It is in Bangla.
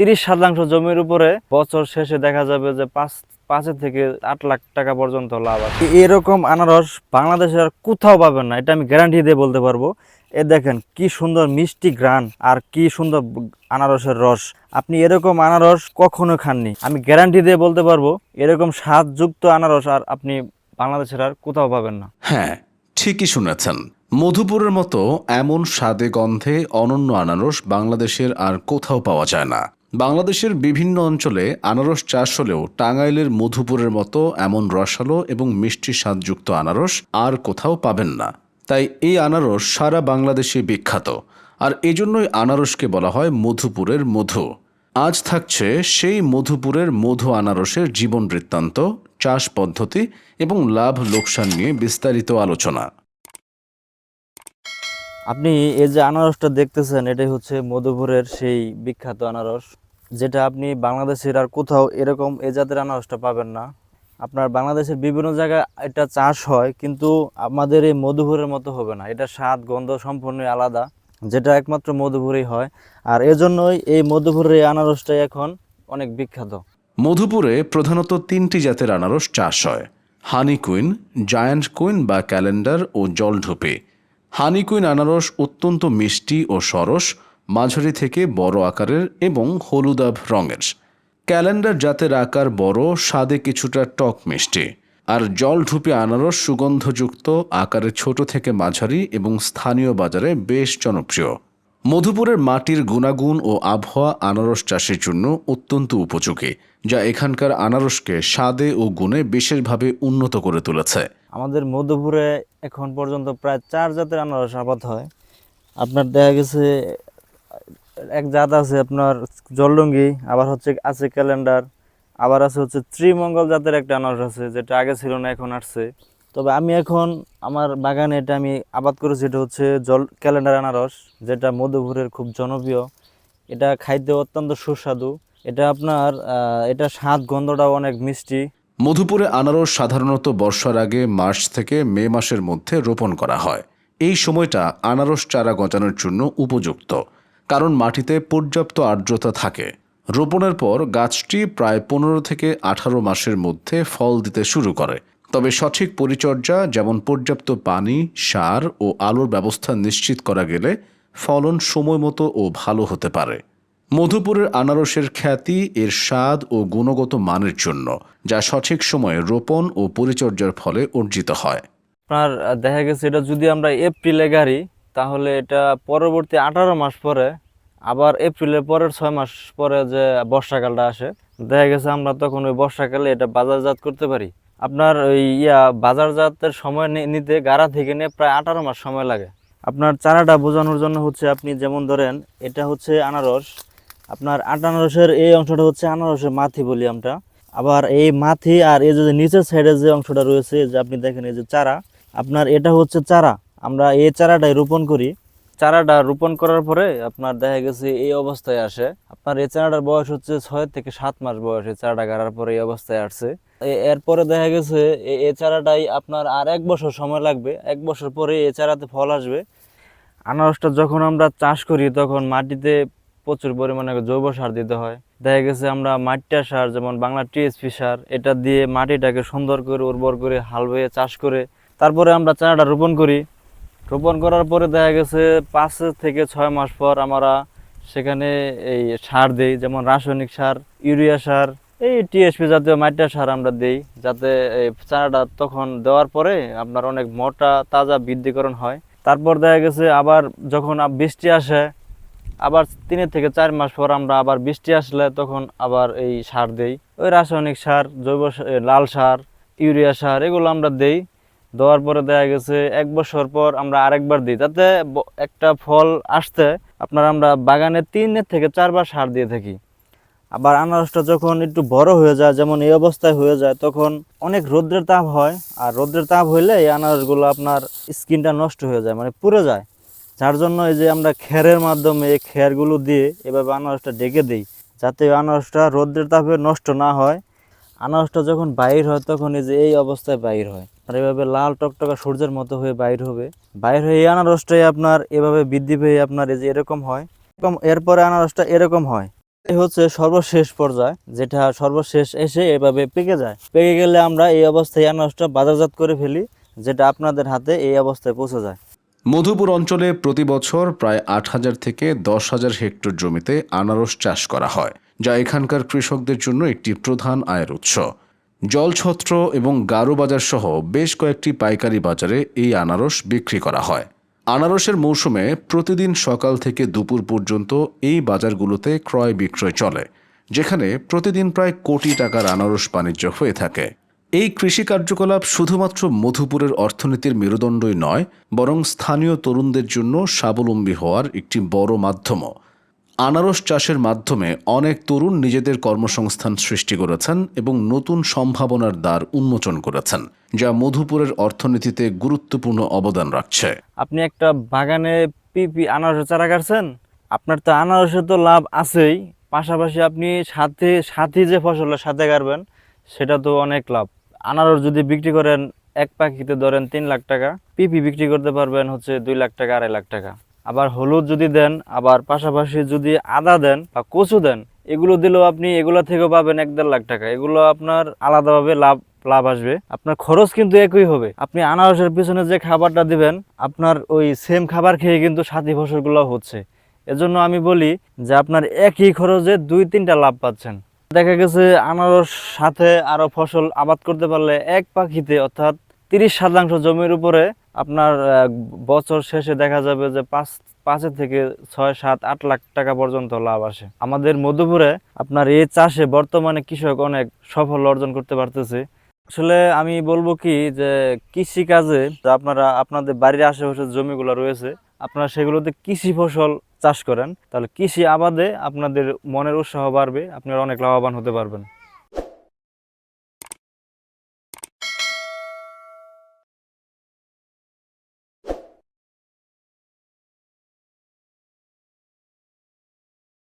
তিরিশ শতাংশ জমির উপরে বছর শেষে দেখা যাবে যে পাঁচ, পাঁচের থেকে আট লাখ টাকা পর্যন্ত লাভ আছে। এরকম আনারস বাংলাদেশের আর কোথাও পাবেন না, এটা আমি গ্যারান্টি দিয়ে বলতে পারব। এ দেখেন, কি সুন্দর মিষ্টি গ্রান আর কি সুন্দর আনারসের রস। আপনি এরকম আনারস কখনো খাননি, আমি গ্যারান্টি দিয়ে বলতে পারব, এরকম স্বাদযুক্ত আনারস আর আপনি বাংলাদেশের আর কোথাও পাবেন না। হ্যাঁ ঠিকই শুনেছেন। মধুপুরের মতো এমন স্বাদে গন্ধে অনন্য আনারস বাংলাদেশের আর কোথাও পাওয়া যায় না। বাংলাদেশের বিভিন্ন অঞ্চলে আনারস চাষ হলেও টাঙ্গাইলের মধুপুরের মতো এমন রসালো এবং মিষ্টি স্বাদযুক্ত আনারস আর কোথাও পাবেন না। তাই এই আনারস সারা বাংলাদেশে বিখ্যাত। আর এজন্যই আনারসকে বলা হয় মধুপুরের মধু। আজ থাকছে সেই মধুপুরের মধু আনারসের জীবন বৃত্তান্ত, চাষ পদ্ধতি এবং লাভ লোকসান নিয়ে বিস্তারিত আলোচনা। আপনি এই যে আনারসটা দেখতেছেন, এটাই হচ্ছে মধুপুরের সেই বিখ্যাত আনারস, যেটা আপনি বাংলাদেশের আর কোথাও এরকম এ জাতের আনারসটা পাবেন না। আপনার বাংলাদেশের বিভিন্ন জায়গায় এটা চাষ হয়, কিন্তু আমাদের এই মধুপুরের মতো হবে না। এটা স্বাদ, গন্ধ সম্পূর্ণই আলাদা, যেটা একমাত্র মধুপুরেই হয়। আর এজন্যই এই মধুপুরের এই আনারসটাই এখন অনেক বিখ্যাত। মধুপুরে প্রধানত তিনটি জাতের আনারস চাষ হয়, হানি কুইন, জায়ান্ট কুইন বা ক্যালেন্ডার ও জলঢুপে। হানি কুইন আনারস অত্যন্ত মিষ্টি ও সরস, মাঝারি থেকে বড় আকারের এবং হলুদাভ রঙের। ক্যালেন্ডার জাতের আকার বড়, স্বাদে কিছুটা টক মিষ্টি। আর জল ঢুপে আনারস সুগন্ধযুক্ত, আকারে ছোট থেকে মাঝারি এবং স্থানীয় বাজারে বেশ জনপ্রিয়। মধুপুরের মাটির গুণাগুণ ও আবহাওয়া আনারস চাষের জন্য অত্যন্ত উপযোগী, যা এখানকার আনারসকে স্বাদে ও গুণে বিশেষভাবে উন্নত করে তুলেছে। আমাদের মধুপুরে এখন পর্যন্ত প্রায় চার জাতের আনারস আবাদ হয়। আপনার দেখা গেছে, এক জাত আছে আপনার জলডঙ্গি, আবার হচ্ছে আছে ক্যালেন্ডার, আবার আছে হচ্ছে ত্রিমঙ্গল জাতের একটা আনারস আছে, যেটা আগে ছিল না, এখন আসছে। তবে আমি এখন আমার বাগানে এটা আমি আবাদ করেছি, এটা হচ্ছে জল, ক্যালেন্ডার আনারস, যেটা মধুপুরের খুব জনপ্রিয়। এটা খাইতে অত্যন্ত সুস্বাদু। এটা আপনার এটা স্বাদ, গন্ধটাও অনেক মিষ্টি। মধুপুরে আনারস সাধারণত বর্ষার আগে মার্চ থেকে মে মাসের মধ্যে রোপণ করা হয়। এই সময়টা আনারস চারা গজানোর জন্য উপযুক্ত, কারণ মাটিতে পর্যাপ্ত আর্দ্রতা থাকে। রোপণের পর গাছটি প্রায় পনেরো থেকে আঠারো মাসের মধ্যে ফল দিতে শুরু করে। তবে সঠিক পরিচর্যা, যেমন পর্যাপ্ত পানি, সার ও আলোর ব্যবস্থা নিশ্চিত করা গেলে ফলন সময় মতো ও ভালো হতে পারে। মধুপুরের আনারসের খ্যাতি, এর স্বাদ ও গুণগত মানের জন্য, যা সঠিক সময়ে রোপণ ও পরিচর্যার ফলে অর্জিত হয়। আপনার দেখা গেছে এটা যদি আমরা এপ্রিলে গাড়ি, তাহলে এটা পরবর্তী আঠারো মাস পরে, আবার এপ্রিলের পরের ছয় মাস পরে যে বর্ষাকালটা আসে, দেখা গেছে আমরা তখন ওই বর্ষাকালে এটা বাজারজাত করতে পারি। আপনার ওই ইয়া বাজারজাতের সময় নিতে গাড়া থেকে নিয়ে প্রায় আঠারো মাস সময় লাগে। আপনার চারাটা বোঝানোর জন্য হচ্ছে আপনি যেমন ধরেন, এটা হচ্ছে আনারস আপনার আনারসের এই অংশটা হচ্ছে আনারসের মাথি বলি আমরা। আবার এই মাথি আর এই যে নিচের সাইডে যে অংশটা রয়েছে যে আপনি দেখেন এই যে চারা, আপনার এটা হচ্ছে চারা। আমরা এই চারাটাই রোপণ করি। চারাটা রোপণ করার পরে আপনার দেখা গেছে এই অবস্থায় আসে। আপনার এই চারাটার বয়স হচ্ছে ছয় থেকে সাত মাস বয়স এই চারাটা গাড়ার পরে এই অবস্থায় আসছে। এরপরে দেখা গেছে এই চারাটাই আপনার আর এক বছর সময় লাগবে। এক বছর পরে এই চারাতে ফল আসবে। আনারসটা যখন আমরা চাষ করি তখন মাটিতে প্রচুর পরিমাণে জৈব সার দিতে হয়। দেখা গেছে আমরা মাটিটা সার, যেমন বাংলা টিএসপি সার, এটা দিয়ে মাটিটাকে সুন্দর করে উর্বর করে হাল বয়ে চাষ করে তারপরে আমরা চারাটা রোপণ করি। রোপণ করার পরে দেখা গেছে পাঁচ থেকে ছয় মাস পর আমরা সেখানে এই সার দিই, যেমন রাসায়নিক সার, ইউরিয়া সার, এই টিএসপি জাতীয় মাটিটা সার আমরা দিই, যাতে এই চারাটা তখন দেওয়ার পরে আপনার অনেক মোটা, তাজা বৃদ্ধিকরণ হয়। তারপর দেখা গেছে আবার যখন বৃষ্টি আসে আবার তিনের থেকে চার মাস পর আমরা আবার বৃষ্টি আসলে তখন আবার এই সার দেই। ওই রাসায়নিক সার, জৈব লাল সার, ইউরিয়া সার, এগুলো আমরা দেই। দেওয়ার পরে দেখা গেছে এক বছর পর আমরা আরেকবার দিই। তাতে একটা ফল আসতে আপনার আমরা বাগানে তিনের থেকে চারবার সার দিয়ে থাকি। আবার আনারসটা যখন একটু বড় হয়ে যায়, যেমন এই অবস্থায় হয়ে যায়, তখন অনেক রৌদ্রের তাপ হয়। আর রৌদ্রের তাপ হইলে এই আনারসগুলো আপনার স্কিনটা নষ্ট হয়ে যায় মানে পুড়ে যায়। যার জন্য এই যে আমরা খেরের মাধ্যমে এই খেরগুলো দিয়ে এভাবে আনারসটা ডেকে দিই, যাতে আনারসটা রৌদ্রের তাপে নষ্ট না হয়। আনারসটা যখন বাইর হয়, তখন এই যে এই অবস্থায় বাইর হয়। আর এভাবে লাল টকটকা সূর্যের মতো হয়ে বাইর হবে। বাইর হয়ে এই আনারসটাই আপনার এভাবে বৃদ্ধি পেয়ে আপনার এই যে এরকম হয়। এরকম, এরপরে আনারসটা এরকম হয়। এই হচ্ছে সর্বশেষ পর্যায়, যেটা সর্বশেষ এসে এভাবে পেকে যায়। পেকে গেলে আমরা এই অবস্থায় আনারসটা বাজারজাত করে ফেলি, যেটা আপনাদের হাতে এই অবস্থায় পৌঁছে যায়। মধুপুর অঞ্চলে প্রতি বছর প্রায় আট হাজার থেকে দশ হাজার হেক্টর জমিতে আনারস চাষ করা হয়, যা এখানকার কৃষকদের জন্য একটি প্রধান আয়ের উৎস। জলছত্র এবং গারো বাজার সহ বেশ কয়েকটি পাইকারি বাজারে এই আনারস বিক্রি করা হয়। আনারসের মৌসুমে প্রতিদিন সকাল থেকে দুপুর পর্যন্ত এই বাজারগুলোতে ক্রয় বিক্রয় চলে, যেখানে প্রতিদিন প্রায় কোটি টাকার আনারস বাণিজ্য হয়ে থাকে। এই কৃষি কার্যকলাপ শুধুমাত্র মধুপুরের অর্থনীতির মেরুদণ্ডই নয়, বরং স্থানীয় তরুণদের জন্য স্বাবলম্বী হওয়ার একটি বড় মাধ্যমও। আনারস চাষের মাধ্যমে অনেক তরুণ নিজেদের কর্মসংস্থান সৃষ্টি করেছেন এবং নতুন সম্ভাবনার দ্বার উন্মোচন করেছেন, যা মধুপুরের অর্থনীতিতে গুরুত্বপূর্ণ অবদান রাখছে। আপনি একটা বাগানে পিপি আনারসের চারা কাটছেন, আপনার তো আনারসের তো লাভ আছেই, পাশাপাশি আপনি সাথে সাথে যে ফসলের সাথে কাটবেন, সেটা তো অনেক লাভ। আনারস যদি বিক্রি করেন, এক পাখিতে ধরেন তিন লাখ টাকা, পিপি বিক্রি করতে পারবেন হচ্ছে দুই লাখ টাকা, আড়াই লাখ টাকা। আবার হলুদ যদি দেন, আবার পাশাপাশি যদি আদা দেন বা কচু দেন, এগুলো দিলেও আপনি এগুলো থেকেও পাবেন এক দেড় লাখ টাকা। এগুলো আপনার আলাদাভাবে লাভ লাভ আসবে। আপনার খরচ কিন্তু একই হবে। আপনি আনারসের পিছনে যে খাবারটা দিবেন, আপনার ওই সেম খাবার খেয়ে কিন্তু সাথী ফসলগুলো হচ্ছে। এজন্য আমি বলি যে আপনার একই খরচে দুই তিনটা লাভ পাচ্ছেন। দেখা গেছে আনারস সাথে আরও ফসল আবাদ করতে পারলে এক পাখিতে অর্থাৎ তিরিশ শতাংশ জমির উপরে আপনার বছর শেষে দেখা যাবে যে পাঁচ পাঁচের থেকে ছয়, সাত, আট লাখ টাকা পর্যন্ত লাভ আসে। আমাদের মধুপুরে আপনার এই চাষে বর্তমানে কৃষক অনেক সফল অর্জন করতে পারতেছে। আসলে আমি বলব কি যে কৃষি কাজে আপনারা, আপনাদের বাড়ির আশেপাশে জমিগুলো রয়েছে, আপনারা সেগুলোতে কৃষি ফসল চাষ করেন তাহলে কৃষি আবাদে আপনাদের মনের উৎসাহ বাড়বে আপনারা অনেক লাভবান হতে পারবেন।